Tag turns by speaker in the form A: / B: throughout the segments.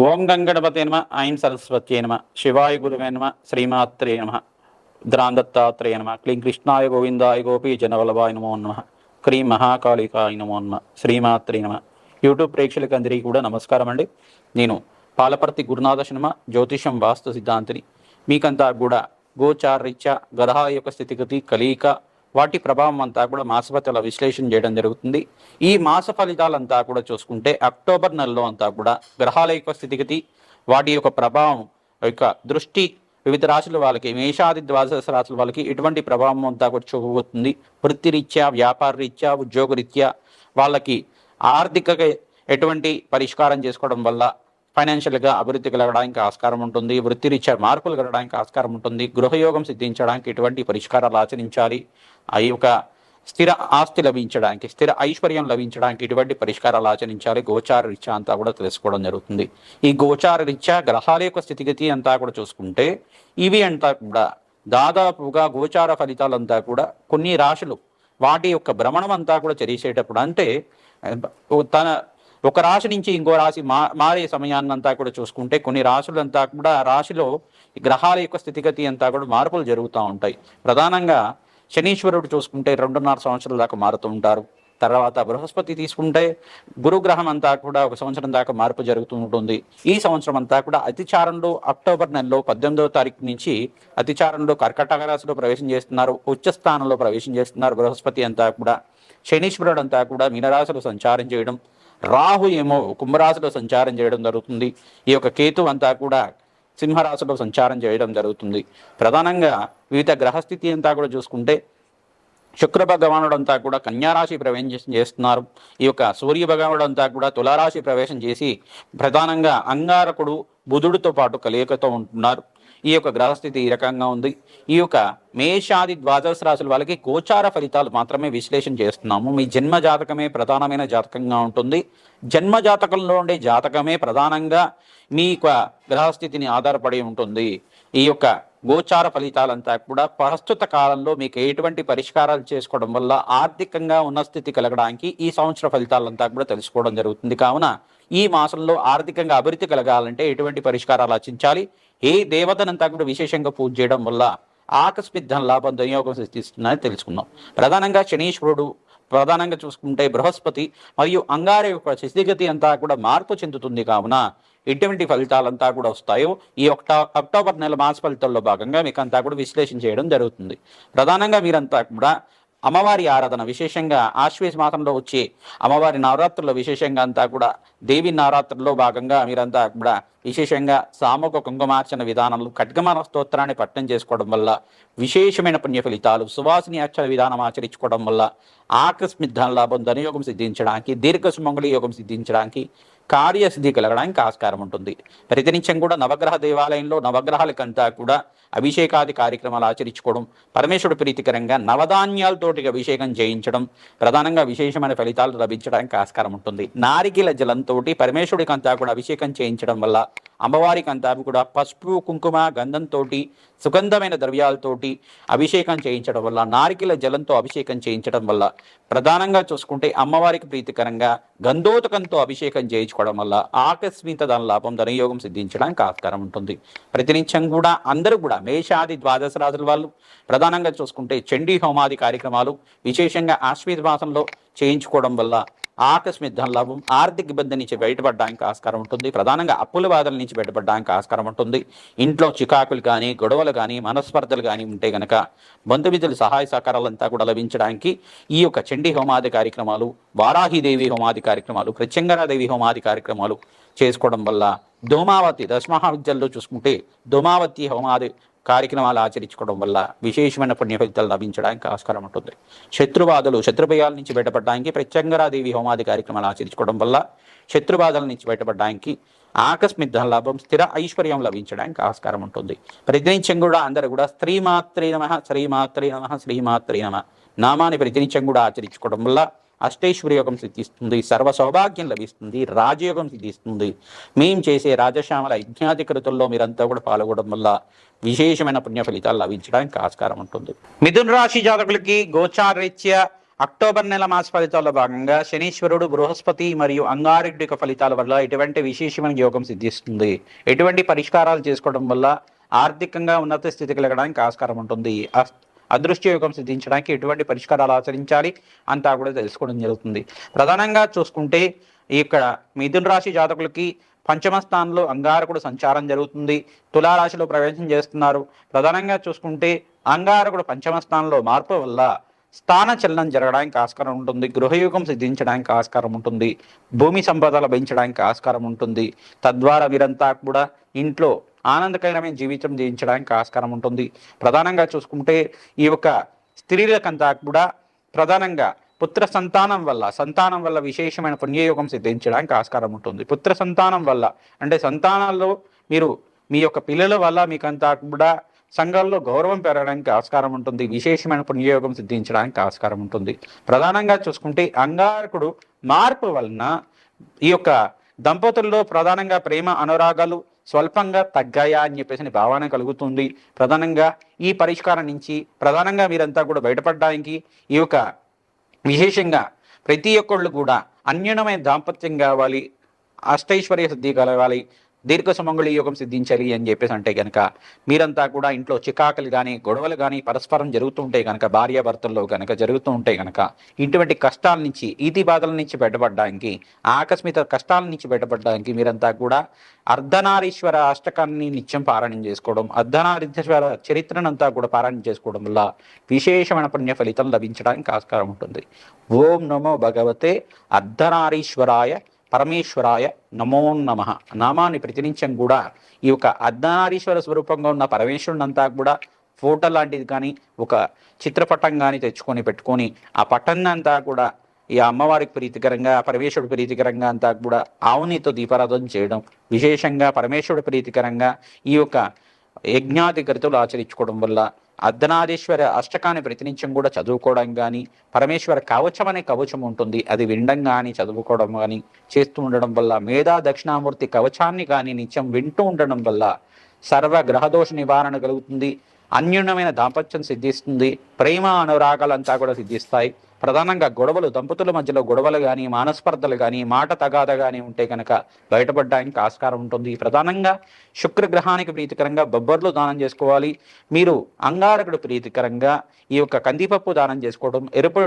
A: ఓం గంగణపతే నమ ఐం సరస్వత్యే నమ శివాయ గురువే నమ శ్రీమాత్రే నమ ద్రాందత్తాత్రేయ నమ క్లీం కృష్ణాయ గోవిందాయ గోపీ జనవల్లభాయ నమో నమ క్రీం మహాకాళికాయ నమో నమ శ్రీమాత్రే నమ. యూట్యూబ్ ప్రేక్షకులకు అందరికీ కూడా నమస్కారం అండి. నేను పాలపర్తి గురునాథ శర్మ జ్యోతిషం వాస్తు సిద్ధాంతిని. మీకంతా కూడా గోచారరీత్యా గ్రహాల యొక్క స్థితిగతి కలియిక వాటి ప్రభావం అంతా కూడా మాసఫలితాల విశ్లేషణ చేయడం జరుగుతుంది. ఈ మాస ఫలితాలంతా కూడా చూసుకుంటే అక్టోబర్ నెలలో అంతా కూడా గ్రహాల యొక్క స్థితిగతి వాటి యొక్క ప్రభావం యొక్క దృష్టి వివిధ రాశుల వాళ్ళకి మేషాది ద్వాదశ రాశుల వాళ్ళకి ఎటువంటి ప్రభావం అంతా కూడా చూపబోతుంది. వృత్తిరీత్యా వ్యాపార రీత్యా ఉద్యోగ రీత్యా వాళ్ళకి ఆర్థిక ఎటువంటి పరిష్కారం చేసుకోవడం వల్ల ఫైనాన్షియల్గా అభివృద్ధి కలగడానికి ఆస్కారం ఉంటుంది వృత్తిరీత్యా మార్పులు కలగడానికి ఆస్కారం ఉంటుంది గృహయోగం సిద్ధించడానికి ఎటువంటి పరిష్కారాలు ఆచరించాలి. ఆ యొక్క స్థిర ఆస్తి లభించడానికి స్థిర ఐశ్వర్యం లభించడానికి ఎటువంటి పరిష్కారాలు ఆచరించాలి. గోచార రీత్యా అంతా కూడా తెలుసుకోవడం జరుగుతుంది. ఈ గోచార రీత్యా గ్రహాల యొక్క స్థితిగతి అంతా కూడా చూసుకుంటే ఇవి అంతా కూడా దాదాపుగా గోచార ఫలితాలంతా కూడా కొన్ని రాశులు వాటి యొక్క భ్రమణం అంతా కూడా చేసేటప్పుడు అంటే తన ఒక రాశి నుంచి ఇంకో రాశి మా మారే సమయాన్నంతా కూడా చూసుకుంటే కొన్ని రాశులంతా కూడా రాశిలో గ్రహాల యొక్క స్థితిగతి అంతా కూడా మార్పులు జరుగుతూ ఉంటాయి. ప్రధానంగా శనీశ్వరుడు చూసుకుంటే రెండున్నర సంవత్సరాల దాకా మారుతూ ఉంటారు. తర్వాత బృహస్పతి తీసుకుంటే గురుగ్రహం అంతా కూడా ఒక సంవత్సరం దాకా మార్పు జరుగుతూ ఉంటుంది. ఈ సంవత్సరం అంతా కూడా అతిచారంలో అక్టోబర్ నెలలో పద్దెనిమిదవ తారీఖు నుంచి అతిచారంలో కర్కటక రాశిలో ప్రవేశం చేస్తున్నారు. ఉచ్చ స్థానంలో ప్రవేశం చేస్తున్నారు బృహస్పతి అంతా కూడా. శనీశ్వరుడు అంతా కూడా మీనరాశిలో సంచారం చేయడం రాహు ఏమో కుంభరాశిలో సంచారం చేయడం జరుగుతుంది. ఈ యొక్క కేతు అంతా కూడా సింహరాశిలో సంచారం చేయడం జరుగుతుంది. ప్రధానంగా వివిధ గ్రహస్థితి అంతా కూడా చూసుకుంటే శుక్ర భగవానుడు అంతా కూడా కన్యారాశి ప్రవేశం చేస్తున్నారు. ఈ యొక్క సూర్య భగవానుడు అంతా కూడా తులారాశి ప్రవేశం చేసి ప్రధానంగా అంగారకుడు బుధుడితో పాటు కలియకతో ఉంటున్నారు. ఈ యొక్క గ్రహస్థితి ఈ రకంగా ఉంది. ఈ యొక్క మేషాది ద్వాదశ రాశుల వాళ్ళకి గోచార ఫలితాలు మాత్రమే విశ్లేషణ చేస్తున్నాము. మీ జన్మ జాతకమే ప్రధానమైన జాతకంగా ఉంటుంది. జన్మ జాతకంలో ఉండే జాతకమే ప్రధానంగా మీ యొక్క గ్రహస్థితిని ఆధారపడి ఉంటుంది. ఈ యొక్క గోచార ఫలితాలంతా కూడా ప్రస్తుత కాలంలో మీకు ఎటువంటి పరిష్కారాలు చేసుకోవడం వల్ల ఆర్థికంగా ఉన్న స్థితి కలగడానికి ఈ సంవత్సర ఫలితాలంతా కూడా తెలుసుకోవడం జరుగుతుంది. కావున ఈ మాసంలో ఆర్థికంగా అభివృద్ధి కలగాలంటే ఎటువంటి పరిష్కారాలు ఆచించాలి ఏ దేవతనంతా కూడా విశేషంగా పూజ చేయడం వల్ల ఆకస్మిక ధన లాభం దుర్యోగం సృష్టిస్తుందని తెలుసుకుందాం ప్రధానంగా శనీశ్వరుడు ప్రధానంగా చూసుకుంటే బృహస్పతి మరియు అంగార యొక్క స్థితిగతి అంతా కూడా మార్పు చెందుతుంది కావున ఎటువంటి ఫలితాలంతా కూడా వస్తాయో ఈ ఒక్టా అక్టోబర్ నెల మాస ఫలితాల్లో భాగంగా మీకు అంతా కూడా విశ్లేషణ చేయడం జరుగుతుంది. ప్రధానంగా మీరంతా కూడా అమ్మవారి ఆరాధన విశేషంగా ఆశ్వేష మాసంలో వచ్చే అమ్మవారి నవరాత్రుల్లో విశేషంగా అంతా కూడా దేవి నవరాత్రుల్లో భాగంగా మీరంతా కూడా విశేషంగా సామూహిక కుంకుమార్చన విధానంలో ఖడ్గమాన స్తోత్రాన్ని పట్టణం చేసుకోవడం వల్ల విశేషమైన పుణ్య ఫలితాలు సువాసిని అక్షర విధానం ఆచరించుకోవడం వల్ల ఆకస్మిక లాభం ధనయోగం సిద్ధించడానికి దీర్ఘ సుమంగళి యోగం సిద్ధించడానికి కార్యసిద్ధి కలగడానికి ఆస్కారం ఉంటుంది. ప్రతినిత్యం కూడా నవగ్రహ దేవాలయంలో నవగ్రహాలకంతా కూడా అభిషేకాది కార్యక్రమాలు ఆచరించుకోవడం పరమేశ్వరుడు ప్రీతికరంగా నవధాన్యాలతోటి అభిషేకం చేయించడం ప్రధానంగా విశేషమైన ఫలితాలు లభించడానికి ఆస్కారం ఉంటుంది. నారికిల జలంతో పరమేశ్వరుడికి అంతా కూడా అభిషేకం చేయించడం వల్ల అమ్మవారికి అంతా కూడా పసుపు కుంకుమ గంధంతో సుగంధమైన ద్రవ్యాలతోటి అభిషేకం చేయించడం వల్ల నారికిల జలంతో అభిషేకం చేయించడం వల్ల ప్రధానంగా చూసుకుంటే అమ్మవారికి ప్రీతికరంగా గంధోతకంతో అభిషేకం చేయించుకోవడం వల్ల ఆకస్మిక ధన లాభం ధనయోగం సిద్ధించడానికి ఆస్కారం ఉంటుంది. ప్రతినిత్యం కూడా అందరూ కూడా మేషాది ద్వాదశ రాజుల వాళ్ళు ప్రధానంగా చూసుకుంటే చండీ హోమాది కార్యక్రమాలు విశేషంగా ఆశ్వీత మాసంలో చేయించుకోవడం వల్ల ఆకస్మిక ధన లాభం ఆర్థిక ఇబ్బంది నుంచి బయటపడడానికి ఆస్కారం ఉంటుంది. ప్రధానంగా అప్పుల బాధల నుంచి బయటపడడానికి ఆస్కారం ఉంటుంది. ఇంట్లో చికాకులు కానీ గొడవలు కానీ మనస్పర్ధలు కానీ ఉంటే గనక బంధుమిత్రుల సహాయ సహకారాలంతా కూడా లభించడానికి ఈ యొక్క చండీ హోమాది కార్యక్రమాలు వారాహిదేవి హోమాది కార్యక్రమాలు ప్రత్యంగరాదేవి హోమాది కార్యక్రమాలు చేసుకోవడం వల్ల దోమావతి దశమహావిద్యల్లో చూసుకుంటే దోమావతి హోమాది కార్యక్రమాలు ఆచరించుకోవడం వల్ల విశేషమైన పుణ్య ఫలితాలు లభించడానికి ఆస్కారం ఉంటుంది. శత్రుబాధలు శత్రుభయాల నుంచి బయటపడడానికి ప్రత్యంగరాదేవి హోమాది కార్యక్రమాలు ఆచరించుకోవడం వల్ల శత్రుబాధల నుంచి బయటపడడానికి ఆకస్మిక లాభం స్థిర ఐశ్వర్యం లభించడానికి ఆస్కారం ఉంటుంది. ప్రతినిత్యం కూడా అందరూ కూడా స్త్రీమాత్రే నమ శ్రీమాత్రే నమ శ్రీమాత్రే నమ. నామాన్ని ప్రతినిత్యం కూడా ఆచరించుకోవడం వల్ల అష్టైశ్వర్యోగం సిద్ధిస్తుంది సర్వ సౌభాగ్యం లభిస్తుంది రాజయోగం సిద్ధిస్తుంది. మేం చేసే రాజశ్యామల యజ్ఞాది కృతుల్లో మీరంతా కూడా పాల్గొనడం వల్ల విశేషమైన పుణ్య ఫలితాలు లభించడానికి ఆస్కారం ఉంటుంది. మిథున రాశి జాతకులకి గోచారీత్య అక్టోబర్ నెల మాస ఫలితాల్లో భాగంగా శనీశ్వరుడు బృహస్పతి మరియు అంగారెడ్డి యొక్క ఫలితాల వల్ల ఎటువంటి విశేషమైన యోగం సిద్ధిస్తుంది? ఎటువంటి పరిష్కారాలు చేసుకోవడం వల్ల ఆర్థికంగా ఉన్నత స్థితి కలగడానికి ఆస్కారం ఉంటుంది? అస్- అదృష్ట యోగం సిద్ధించడానికి ఎటువంటి పరిష్కారాలు ఆచరించాలి? అంతా కూడా తెలుసుకోవడం జరుగుతుంది. ప్రధానంగా చూసుకుంటే ఇక్కడ మిథున రాశి జాతకులకి పంచమ స్థానంలో అంగారకుడు సంచారం జరుగుతుంది. తులారాశిలో ప్రవేశం చేస్తున్నారు. ప్రధానంగా చూసుకుంటే అంగారకుడు పంచమ స్థానంలో మార్పు వల్ల స్థాన చలనం జరగడానికి ఆస్కారం ఉంటుంది గృహయోగం సిద్ధించడానికి ఆస్కారం ఉంటుంది భూమి సంపదలు పెంచడానికి ఆస్కారం ఉంటుంది తద్వారా వీరంతా కూడా ఇంట్లో ఆనందకరమైన జీవితం జీవించడానికి ఆస్కారం ఉంటుంది. ప్రధానంగా చూసుకుంటే ఈ యొక్క స్త్రీలకంతా కూడా ప్రధానంగా పుత్ర సంతానం వల్ల సంతానం వల్ల విశేషమైన పుణ్యయోగం సిద్ధించడానికి ఆస్కారం ఉంటుంది. పుత్ర సంతానం వల్ల అంటే సంతానాల్లో మీరు మీ యొక్క పిల్లల వల్ల మీకంతా కూడా సంఘాల్లో గౌరవం పెరగడానికి ఆస్కారం ఉంటుంది. విశేషమైన పుణ్యయోగం సిద్ధించడానికి ఆస్కారం ఉంటుంది. ప్రధానంగా చూసుకుంటే అంగారకుడు మార్పు వలన ఈ యొక్క దంపతుల్లో ప్రధానంగా ప్రేమ అనురాగాలు స్వల్పంగా తగ్గాయా అని చెప్పేసి భావన కలుగుతుంది. ప్రధానంగా ఈ పరిష్కారం నుంచి ప్రధానంగా మీరంతా కూడా బయటపడడానికి ఈ యొక్క విశేషంగా ప్రతి ఒక్కళ్ళు కూడా అన్యూనమైన దాంపత్యం కావాలి అష్టైశ్వర్య సిద్ధి కలగాలి దీర్ఘ సుమంగళి యోగం సిద్ధించాలి అని చెప్పేసి అంటే కనుక మీరంతా కూడా ఇంట్లో చికాకులు కానీ గొడవలు కానీ పరస్పరం జరుగుతూ ఉంటే కనుక భార్యాభర్తల్లో కనుక జరుగుతూ ఉంటే కనుక ఇటువంటి కష్టాల నుంచి ఈతి బాధల నుంచి బయటపడడానికి ఆకస్మిక కష్టాల నుంచి బయటపడడానికి మీరంతా కూడా అర్ధనారీశ్వర అష్టకాన్ని నిత్యం పారాయణం చేసుకోవడం అర్ధనారీశ్వర చరిత్రనంతా కూడా పారాయణం చేసుకోవడం వల్ల విశేషమైన పుణ్య ఫలితం లభించడానికి ఆస్కారం ఉంటుంది. ఓం నమో భగవతే అర్ధనారీశ్వరాయ పరమేశ్వరాయ నమో నమ. నామాన్ని ప్రతినిత్యం కూడా ఈ యొక్క అర్ధనారీశ్వర స్వరూపంగా ఉన్న పరమేశ్వరునంతా కూడా ఫోటో లాంటిది కానీ ఒక చిత్రపటం కానీ తెచ్చుకొని పెట్టుకొని ఆ పటాన్ని అంతా కూడా ఈ అమ్మవారికి ప్రీతికరంగా పరమేశ్వరుడు ప్రీతికరంగా అంతా కూడా ఆవునితో దీపారాధన చేయడం విశేషంగా పరమేశ్వరుడు ప్రీతికరంగా ఈ యొక్క యజ్ఞాధికరితులు ఆచరించుకోవడం వల్ల అర్ధనారీశ్వర అష్టకాన్ని ప్రతినిత్యం కూడా చదువుకోవడం కానీ పరమేశ్వర కవచం అనే కవచం ఉంటుంది. అది వినడం కానీ చదువుకోవడం కానీ చేస్తూ ఉండడం వల్ల మేధా దక్షిణామూర్తి కవచాన్ని కానీ నిత్యం వింటూ ఉండడం వల్ల సర్వ గ్రహదోష నివారణ కలుగుతుంది. అన్యూన్యమైన దాంపత్యం సిద్ధిస్తుంది. ప్రేమ అనురాగాలంతా కూడా సిద్ధిస్తాయి. ప్రధానంగా గొడవలు దంపతుల మధ్యలో గొడవలు కానీ మానస్పర్ధలు కానీ మాట తగాద కానీ ఉంటే కనుక బయటపడడానికి ఆస్కారం ఉంటుంది. ప్రధానంగా శుక్రగ్రహానికి ప్రీతికరంగా బొబ్బర్లు దానం చేసుకోవాలి. మీరు అంగారకుడు ప్రీతికరంగా ఈ యొక్క కందిపప్పు దానం చేసుకోవడం ఎరుపు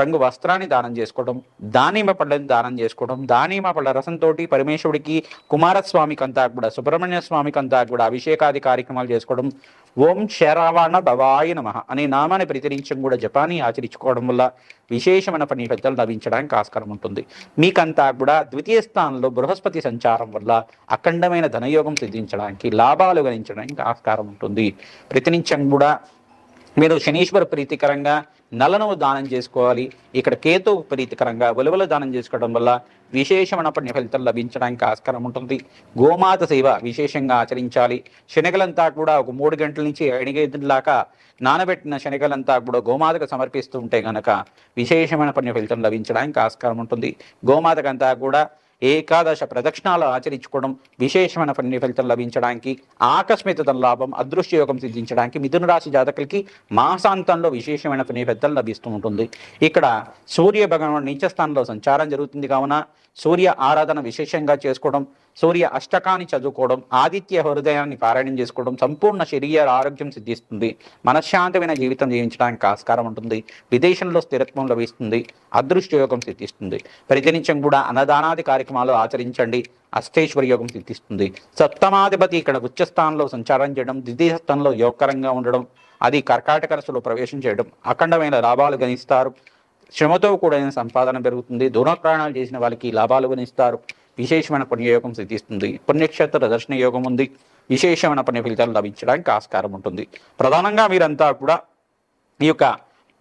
A: రంగు వస్త్రాన్ని దానం చేసుకోవడం దానిమ్మ పళ్ళని దానం చేసుకోవడం దానిమ్మ పళ్ళ రసంతో పరమేశ్వరుడికి కుమారస్వామికి అంతా కూడా సుబ్రహ్మణ్య స్వామికి అంతా కూడా అభిషేకాది కార్యక్రమాలు చేసుకోవడం. ఓం శరావణ భవాయ నమ అనే నామాన్ని ప్రతిరించడం కూడా జపాన్ని ఆచరించుకోవడం వల్ల విశేషమైన పని పెద్దలు లభించడానికి ఆస్కారం ఉంటుంది. మీకంతా కూడా ద్వితీయ స్థానంలో బృహస్పతి సంచారం వల్ల అఖండమైన ధనయోగం సిద్ధించడానికి లాభాలు గణించడానికి ఆస్కారం ఉంటుంది. ప్రతినిత్యం కూడా మీరు శనీశ్వర ప్రీతికరంగా నలను దానం చేసుకోవాలి. ఇక్కడ కేతు ప్రీతికరంగా ఉలువలు దానం చేసుకోవడం వల్ల విశేషమైన పుణ్య ఫలితం లభించడానికి ఆస్కారం ఉంటుంది. గోమాత సేవ విశేషంగా ఆచరించాలి. శనగలంతా కూడా ఒక మూడు గంటల నుంచి ఏడు గంటల నానబెట్టిన శనగలంతా కూడా గోమాతకు సమర్పిస్తూ ఉంటే గనక విశేషమైన పుణ్య ఫలితం లభించడానికి ఆస్కారం ఉంటుంది. గోమాతకంతా కూడా ఏకాదశ ప్రదక్షిణాలు ఆచరించుకోవడం విశేషమైన పుణ్య ఫలితం లభించడానికి ఆకస్మిక లాభం అదృశ్య యోగం సిద్ధించడానికి మిథున రాశి జాతకులకి మాసాంతంలో విశేషమైన పుణ్య ఫలితం లభిస్తూ ఉంటుంది. ఇక్కడ సూర్య భగవాన్ నీచస్థానంలో సంచారం జరుగుతుంది కావున సూర్య ఆరాధన విశేషంగా చేసుకోవడం సూర్య అష్టకాన్ని చదువుకోవడం ఆదిత్య హృదయాన్ని పారాయణం చేసుకోవడం సంపూర్ణ శరీర ఆరోగ్యం సిద్ధిస్తుంది. మనశ్శాంతమైన జీవితం జీవించడానికి ఆస్కారం ఉంటుంది. విదేశంలో స్థిరత్వం లభిస్తుంది. అదృష్ట యోగం సిద్ధిస్తుంది. ప్రతినిత్యం కూడా అన్నదానాది కార్యక్రమాలు ఆచరించండి. అష్టేశ్వర యోగం సిద్ధిస్తుంది. సప్తమాధిపతి ఇక్కడ ఉచ్చస్థానంలో సంచారం చేయడం ద్వితీయ స్థానంలో యోగకరంగా ఉండడం అది కర్కాటక రాశిలో ప్రవేశం చేయడం అఖండమైన లాభాలు గణిస్తారు. శ్రమతో కూడిన సంపాదన పెరుగుతుంది. దూర ప్రయాణాలు చేసిన వాళ్ళకి లాభాలు గణిస్తారు. విశేషమైన పుణ్యయోగం సిద్ధిస్తుంది. పుణ్యక్షేత్ర దర్శన యోగం ఉంది. విశేషమైన పుణ్య ఫలితాలు లభించడానికి ఆస్కారం ఉంటుంది. ప్రధానంగా మీరంతా కూడా ఈ యొక్క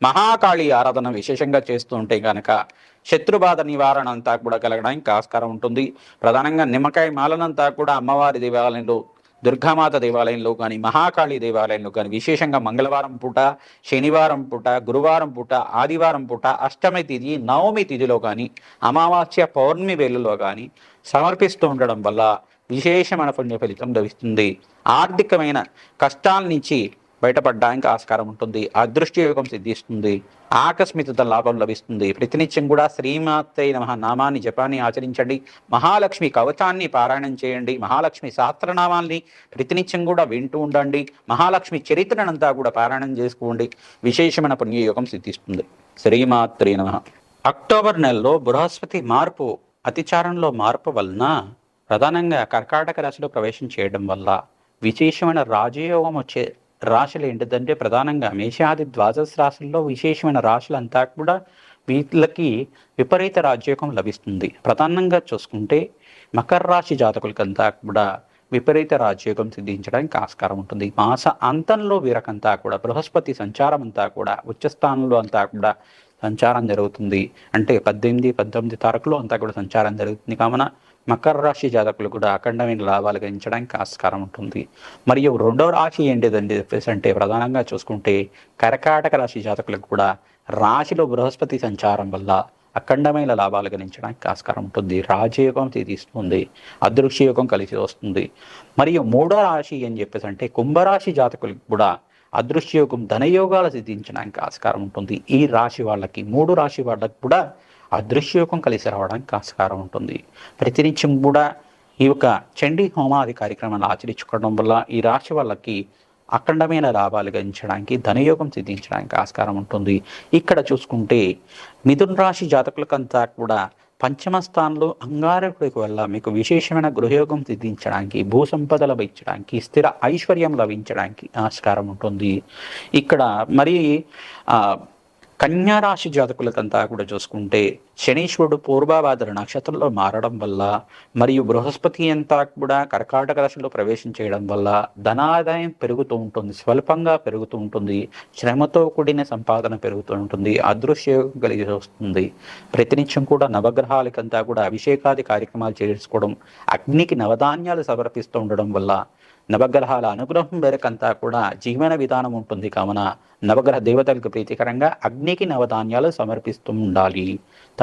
A: మహాకాళి ఆరాధన విశేషంగా చేస్తూ ఉంటే కనుక శత్రుబాధ నివారణ అంతా కూడా కలగడానికి ఆస్కారం ఉంటుంది. ప్రధానంగా నిమ్మకాయ మాలనంతా కూడా అమ్మవారి దేవాలయంలో దుర్గామాత దేవాలయంలో కానీ మహాకాళి దేవాలయంలో కానీ విశేషంగా మంగళవారం పూట శనివారం పూట గురువారం పూట ఆదివారం పూట అష్టమి తిథి నవమి తిథిలో కానీ అమావాస్య పౌర్ణమి వేళలో కానీ సమర్పిస్తూ ఉండడం వల్ల విశేషమైన పుణ్య ఫలితం లభిస్తుంది. ఆర్థికమైన కష్టాల నుంచి బయటపడడానికి ఆస్కారం ఉంటుంది అదృష్టి యోగం సిద్ధిస్తుంది ఆకస్మికత లాభం లభిస్తుంది. ప్రతినిత్యం కూడా శ్రీమాత్రే నమ. నామాన్ని జపాన్ని ఆచరించండి. మహాలక్ష్మి కవచాన్ని పారాయణం చేయండి. మహాలక్ష్మి సహస్రనామాల్ని ప్రతినిత్యం కూడా వింటూ ఉండండి. మహాలక్ష్మి చరిత్రనంతా కూడా పారాయణం చేసుకోండి. విశేషమైన పుణ్యయోగం సిద్ధిస్తుంది. శ్రీమాత్రే నమ. అక్టోబర్ నెలలో బృహస్పతి మార్పు అతిచారంలో మార్పు వలన ప్రధానంగా కర్కాటక రాశిలో ప్రవేశం చేయడం వల్ల విశేషమైన రాజయోగం వచ్చే రాశులు ఏంటిదంటే ప్రధానంగా మేషాది ద్వాదశ రాశుల్లో విశేషమైన రాశులంతా కూడా వీళ్ళకి విపరీత రాజయోగం లభిస్తుంది. ప్రధానంగా చూసుకుంటే మకర రాశి జాతకులకంతా కూడా విపరీత రాజయోగం సిద్ధించడానికి ఆస్కారం ఉంటుంది. మాస అంతంలో వీరకంతా కూడా బృహస్పతి సంచారం అంతా కూడా ఉచ్చస్థానంలో అంతా కూడా సంచారం జరుగుతుంది. అంటే పద్దెనిమిది పంతొమ్మిది తారకులు అంతా కూడా సంచారం జరుగుతుంది. కావున మకర రాశి జాతకులు కూడా అఖండమైన లాభాలు గణించడానికి ఆస్కారం ఉంటుంది. మరియు రెండో రాశి ఏంటిదండి చెప్పేసి అంటే ప్రధానంగా చూసుకుంటే కర్కాటక రాశి జాతకులకు కూడా రాశిలో బృహస్పతి సంచారం వల్ల అఖండమైన లాభాలు గణించడానికి ఆస్కారం ఉంటుంది. రాజయోగం తీస్తుంది అదృశ్యయోగం కలిసి వస్తుంది. మరియు మూడో రాశి అని చెప్పేసి అంటే కుంభరాశి జాతకులకు కూడా అదృశ్యయోగం ధనయోగాలు సిద్ధించడానికి ఆస్కారం ఉంటుంది. ఈ రాశి వాళ్ళకి మూడు రాశి వాళ్ళకి కూడా అదృశ్యయోగం కలిసి రావడానికి ఆస్కారం ఉంటుంది. ప్రతినిత్యం కూడా ఈ యొక్క చండీ హోమాది కార్యక్రమాన్ని ఆచరించుకోవడం వల్ల ఈ రాశి వాళ్ళకి అఖండమైన లాభాలు గణించడానికి ధనయోగం సిద్ధించడానికి ఆస్కారం ఉంటుంది. ఇక్కడ చూసుకుంటే మిథున్ రాశి జాతకులకంతా కూడా పంచమ స్థానంలో అంగారకుడికి వల్ల మీకు విశేషమైన గృహయోగం సిద్ధించడానికి భూ సంపద లభించడానికి స్థిర ఐశ్వర్యం లభించడానికి ఆస్కారం ఉంటుంది. ఇక్కడ మరి కన్యా రాశి జాతకులకంతా కూడా చూసుకుంటే శనీశ్వరుడు పూర్వాభాద్ర నక్షత్రంలో మారడం వల్ల మరియు బృహస్పతి అంతా కూడా కర్కాటక రాశిలో ప్రవేశం చేయడం వల్ల ధనాదాయం పెరుగుతూ ఉంటుంది స్వల్పంగా పెరుగుతూ ఉంటుంది శ్రమతో కూడిన సంపాదన పెరుగుతూ ఉంటుంది అదృశ్యం కలిగి వస్తుంది. ప్రతినిత్యం కూడా నవగ్రహాలకంతా కూడా అభిషేకాది కార్యక్రమాలు చేసుకోవడం అగ్నికి నవధాన్యాలు సమర్పిస్తూ ఉండడం వల్ల నవగ్రహాల అనుగ్రహం మేరకంతా కూడా జీవన విధానం ఉంటుంది. కావున నవగ్రహ దేవతలకు ప్రీతికరంగా అగ్నికి నవధాన్యాలు సమర్పిస్తూ ఉండాలి.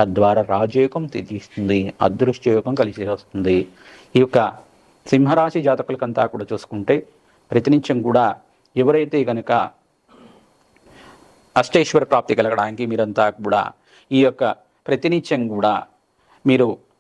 A: తద్వారా రాజయోగం తీస్తుంది అదృష్టయోగం కలిసి వస్తుంది ఈ యొక్క సింహరాశి జాతకులకంతా కూడా చూసుకుంటే ప్రతినిత్యం కూడా ఎవరైతే కనుక అష్టేశ్వర ప్రాప్తి కలగడానికి మీరంతా కూడా ఈ యొక్క ప్రతినిత్యం కూడా మీరు